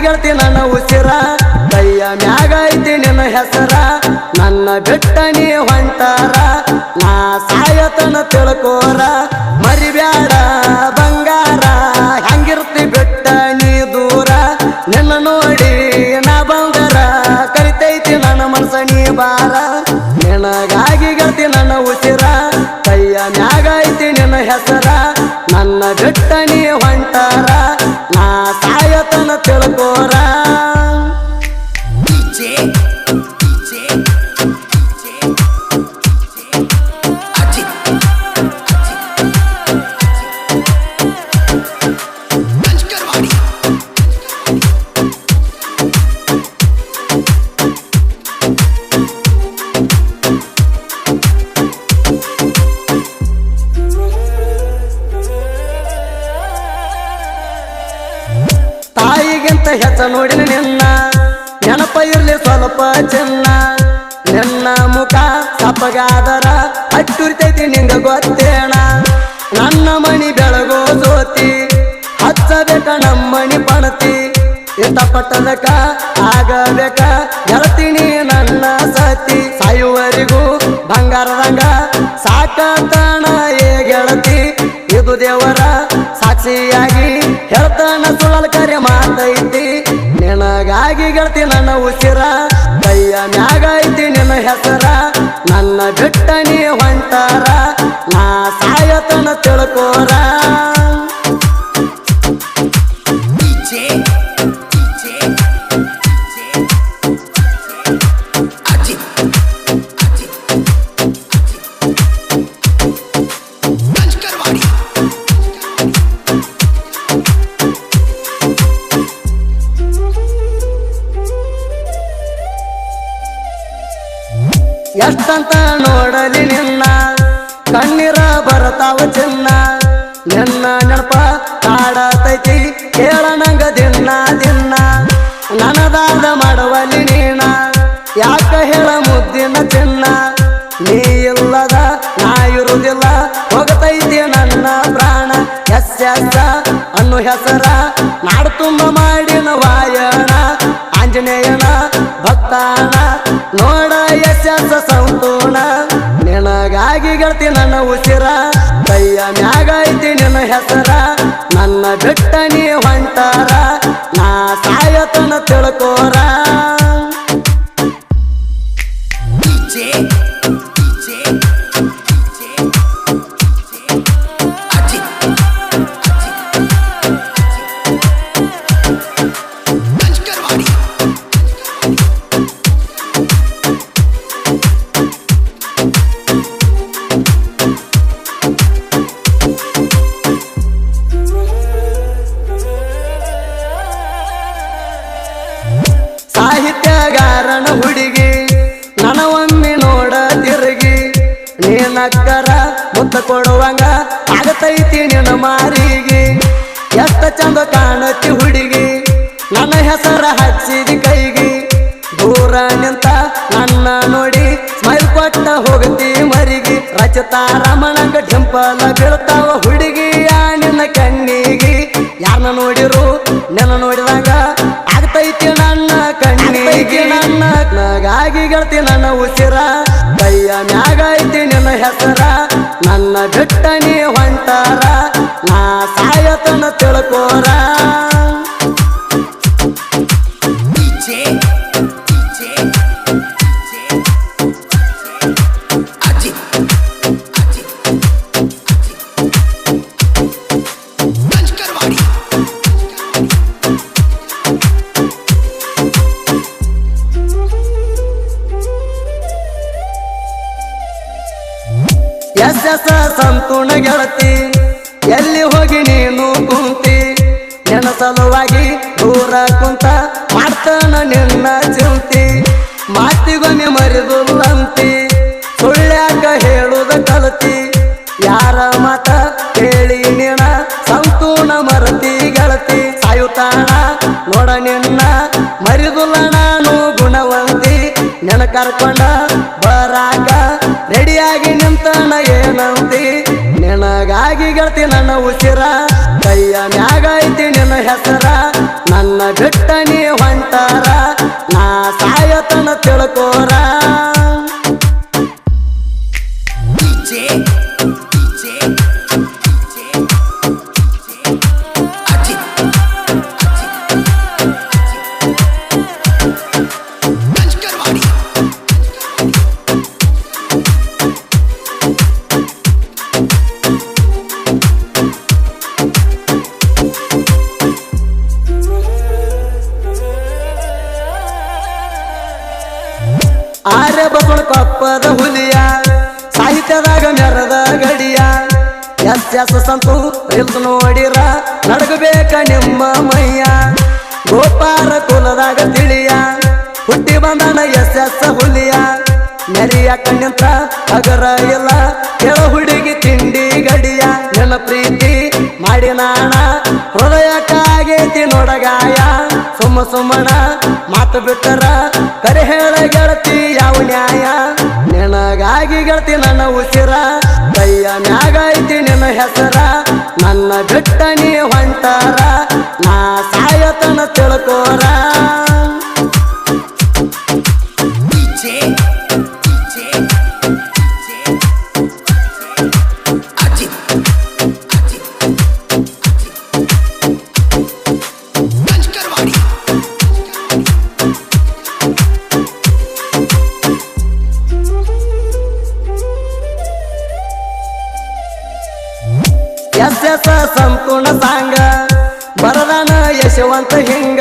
ಗೆಳತಿ ನನ್ನ ಉಸಿರ. ಕೈಯ ಮ್ಯಾಗ ಐತಿ ನಿನ್ನ ಹೆಸರ. ನನ್ನ ಬೆಟ್ಟ ನೀ ಹೊಂಟಾರ. ನಾ ಸಾಯತನ ತಿಳ್ಕೋರ. ಮರಿಬ್ಯಾಡ ಬಂಗಾರ, ಹೆಂಗಿರ್ತಿ ಬೆಟ್ಟ ನೀ ದೂರ. ನಿನ್ನ ನೋಡಿ ನಾ ಬಂಗಾರ. ಕರಿತೈತಿ ನನ್ನ ಮನಸ ನೀ ಬಾರ ನಿನಗಾಗಿ ಗೆಳತಿ ನನ್ನ ಉಸಿರ. ಕೈಯ ಮ್ಯಾಗ ಐತಿ ನಿನ್ನ ಹೆಸರ. ನನ್ನ ಬೆಟ್ಟ ನೀ ಹೊಂಟಾರ. ಸಾಯತನ ತಾಯಿಗಿಂತ ಹೆಚ್ಚ ನೋಡಿನ ನಿನ್ನ? ನೆನಪ ಇರ್ಲಿ ಸ್ವಲ್ಪ ಚೆನ್ನ. ನಿನ್ನ ಮುಖ ಸಪ್ಪಗಾದರ ಅಟ್ಟುರ್ತೈತಿ ನಿಂಗ ಗೊತ್ತೇಣ ನನ್ನ ಮಣಿ ಬೆಳಗೋ ಸೋತಿ, ಹಚ್ಚಬೇಕ ನಮ್ಮಣಿ ಪಣತಿ. ಇಷ್ಟಪಟ್ಟದಕ ಆಗಬೇಕ, ಗೆಳತೀನಿ ನನ್ನ ಸತಿ. ಸಾಯುವರಿಗೂ ಬಂಗಾರದಂಗ ಸಾಕಂತಣ ಏ ಗೆಳತಿ. ಇದು ದೇವರ ಸಾಕ್ಷಿಯಾಗಿ ಹೇಳ್ತಾನ ಸುಳಲ್ ಕರೆ ಮಾತೈತಿ ನಿನಗಾಗಿ ಗೆಳತಿ ನನ್ನ ಉಸಿರ, ಕೈಯ ಮ್ಯಾಗ ಐತಿ ನಿನ್ನ ಹೆಸರ. ನನ್ನ ಬಿಟ್ಟ ಎಷ್ಟಂತ ನೋಡಲಿ ನಿನ್ನ. ಕಣ್ಣೀರ ಬರತಾವ ಚಿನ್ನ. ನಿನ್ನ ನೆನಪ ಕಾಡತೈತಿ, ಕೇಳ ದಿನ್ನ ದಿನ್ನ. ದಿನ ನನದಾದ ಮಾಡುವಲ್ಲಿ ನೀನ, ಯಾಕ ಹೇಳ ಮುದ್ದಿನ ಚಿನ್ನ. ನೀ ಇಲ್ಲದ, ನಾ ಇರುವುದಿಲ್ಲ ಹೋಗತೈತಿ ನನ್ನ ಪ್ರಾಣ. ಎಸ್ ಎಸ್ ಅನ್ನು ಹೆಸರ ನನ್ನ ಉಸಿರ. ಕೈಯ ಮ್ಯಾಗ ಐತಿ ನಿನ್ನ ಹೆಸರ. ನನ್ನ ಬಿಟ್ಟ ನೀ ಹೊಂಟಾರ. ನಾ ಸಾಯತನ ತಿಳ್ಕೋರ. ಸಾಹಿತ್ಯಗಾರನ ಹುಡುಗಿ ನನ್ನ ಒಮ್ಮೆ ನೋಡ ತಿರುಗಿ. ನೀನಕ್ಕರ ಮುತ್ತ ಕೊಡುವಂಗ ಆಗತೈತಿ ನಿನ್ನ ಮಾರಿಗೆ. ಎಷ್ಟ ಚಂದ ಕಾಣತಿ ಹುಡುಗಿ, ನನ್ನ ಹೆಸರ ಹಚ್ಚಿದ ಕೈಗೆ. ದೂರ ನಿಂತ ನನ್ನ ನೋಡಿ ಸ್ಮೈಲ್ ಕೊಟ್ಟ ಹೋಗತಿ ಮರಿಗೆ. ರಚತಾ ರಮಣಂಗ ಡಿಂಪಲ ಬೀಳ್ತಾವ ಹುಡುಗಿಯ ನಿನ್ನ ಕಣ್ಣಿಗೆ. ಯಾರನ್ನ ನೋಡಿರು, ನಿನ್ನ ನೋಡಿದಾಗ ನನ್ನ ನಗಾಗಿ ಗೆಳತಿ ನನ್ನ ಉಸಿರ. ಕೈಯ ಮ್ಯಾಗ ಐತಿ ನಿನ್ನ ಹೆಸರ. ನನ್ನ ಬಿಟ್ಟ ನೀ ಹೊಂಟಾರ. ನಾ ಸಾಯತನ ತಿಳ್ಕೋರ. ಸಂತೂಣ ಗೆಳತಿ ಎಲ್ಲಿ ಹೋಗಿ ನೀನು ಕುಂತಿ? ನನ್ನ ಸಲುವಾಗಿ ದೂರ ಕುಂತ ಮಾಡ್ತಾನ ನಿನ್ನ ಚಿಂತಿ. ಮಾತಿಗೊಮ್ಮೆ ಅಂತಿ ಸುಳ್ಳ್ಯಾಕ ಹೇಳುದ ಕಲತಿ. ಯಾರ ಮಾತ ಕೇಳಿ ನೀನ ಸಂಪೂರ್ಣ ಮರತಿ ಗೆಳತಿ. ಸಾಯುತ್ತಾಣ ನೋಡ ನಿನ್ನ ಮರಿದುಲ್ಲ ನಾನು ಗುಣವಂತಿ. ನೆನ ಕರ್ಕೊಂಡ ಬರಾಕ ರೆಡಿಯಾಗಿ ನಿಂತನ ಏನಂತ ಗೆಳತಿ ನನ್ನ ಉಸಿರ, ಕೈಯ ಮ್ಯಾಗ ಐತಿ ನಿನ್ನ ಹೆಸರ. ನನ್ನ ಬಿಟ್ಟ ನೀ ಹೊಂಟಾರ, ನಾ ಸಾಯತನ ತಿಳ್ಕೋರ. ಎಸ್ ಸಂತು ಇಲ್ಲಿ ನೋಡಿರ. ನಡಗಬೇಕ ನಿಮ್ಮ ಮೈಯ. ಗೋಪಾರ ಕುಲದಾಗ ತಿಳಿಯ. ಹುಟ್ಟಿ ಬಂದನ ಎಸ್ ಎಸ್ ಹುಲಿಯ. ನೆರಿಯ ಕಣ್ಣಿಂತ ಅಗರ ಇಲ್ಲ ಕೆಳ ಹುಡುಗಿ ತಿಂಡಿ ಗಡಿಯ. ನನ್ನ ಪ್ರೀತಿ ಮಾಡಿ ನಾಣ. ಹೃದಯಕ್ಕಾಗೈತಿ ನೋಡಗಾಯ ಸುಮ್ಮ ಸುಮ್ಮನ ಮಾತು ಬಿಟ್ಟರ. ಕರೆ ಹೇಳ ಗೆಳತಿ ಯಾವ ನ್ಯಾಯ? ನೆನಗಾಗಿ ಗೆಳತಿ ನನ್ನ ಉಸಿರ. ಕೈಯ ನಿನ್ನ ಹೆಸರ ನನ್ನ ಬಿಟ್ಟ ನೀ ಹೊಂಟಾರ ನಾ ಸಾಯತನ ತಿಳ್ಕೋರ. ಯಶವಂತ ಹಿಂಗ?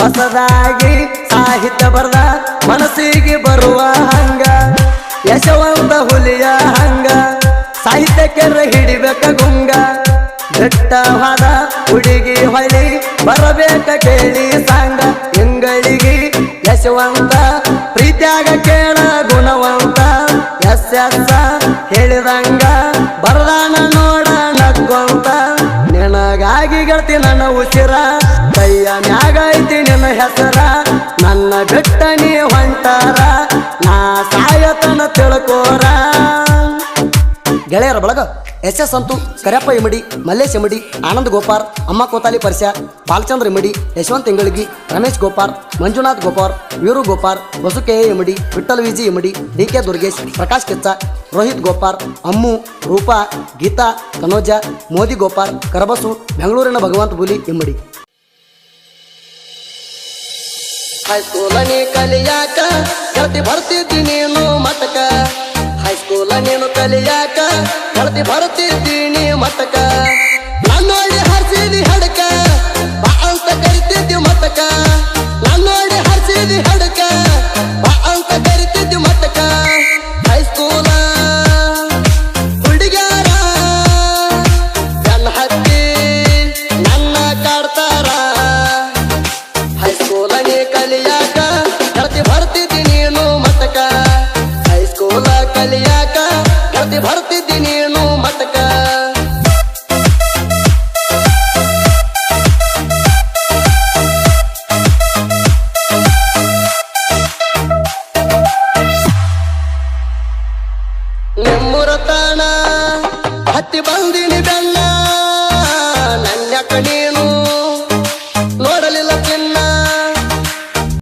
ಹೊಸದಾಗಿ ಸಾಹಿತ್ಯ ಬರ್ದ ಮನಸ್ಸಿಗೆ ಬರುವ ಹಂಗ? ಯಶವಂತ ಹುಲಿಯ ಹಂಗ? ಸಾಹಿತ್ಯಕ್ಕೆ ಹಿಡಿಬೇಕ ಗುಂಗ? ದಟ್ಟವಾದ ಹುಡುಗಿ ಹೊಳಿ ಬರಬೇಕ ಕೇಳಿ ಸಾಂಗ? ಎಂಗಳಿಗೆ ಯಶವಂತ, ಪ್ರೀತಿಯಾಗ ಕೇಳ ಗುಣವಂತ? ಎಸ್ ಎಸ್ ಹೇಳಿದಂಗ ಬರದಾನ ನೋಡ ನಕ್ಕೊಂತ ನಿನಗಾಗಿ ಗೆಳತಿ ನನ್ನ ಉಸಿರ ನನ್ನ ಬಿಟ್ಟ ನೀ ಹೊಂಟಾರ, ನಾ ಸಾಯತನ ತಿಳ್ಕೋರ. ಗೆಳೆಯರ ಬಳಗ ಎಸ್ ಎಸ್ ಸಂತು, ಕರೆಯಪ್ಪ ಇಮಡಿ ಮಲ್ಲೇಶ್ ಇಮಡಿ ಆನಂದ್ ಗೋಪಾರ್, ಅಮ್ಮ ಕೋತಾಲಿ ಪರಿಸ್ಯ ಬಾಲಚಂದ್ರ ಇಮಡಿ ಯಶವಂತ್ ಇಂಗಳಗಿ ರಮೇಶ್ ಗೋಪಾರ್, ಮಂಜುನಾಥ್ ಗೋಪಾರ್, ವೀರು ಗೋಪಾರ್ ವಸುಕೆ ಇಮಡಿ ವಿಠಲ್ ವಿಜಿ ಇಮಡಿ ಡಿ ಕೆ ದುರ್ಗೇಶ್, ಪ್ರಕಾಶ್ ಕೆಚ್ಚ, ರೋಹಿತ್ ಗೋಪಾರ್, ಅಮ್ಮು, ರೂಪಾ, ಗೀತಾ, ತನೋಜ, ಮೋದಿ ಗೋಪಾರ್, ಕರಬಸು, ಬೆಂಗಳೂರಿನ ಭಗವಂತ ಬುಲಿ ಇಮ್ಮಡಿ ಹೈಸ್ಕೂಲ ನೀ ಕಲಿಯಾಕ ಗೆಳತಿ ಬರ್ತಿದ್ದಿ ನೀನು ಮತಕ ಹೈಸ್ಕೂಲ ನೀನು ಕಲಿಯಾಕ ಗೆಳತಿ ಬರ್ತಿದ್ದಿ ನೀ ಮತಕ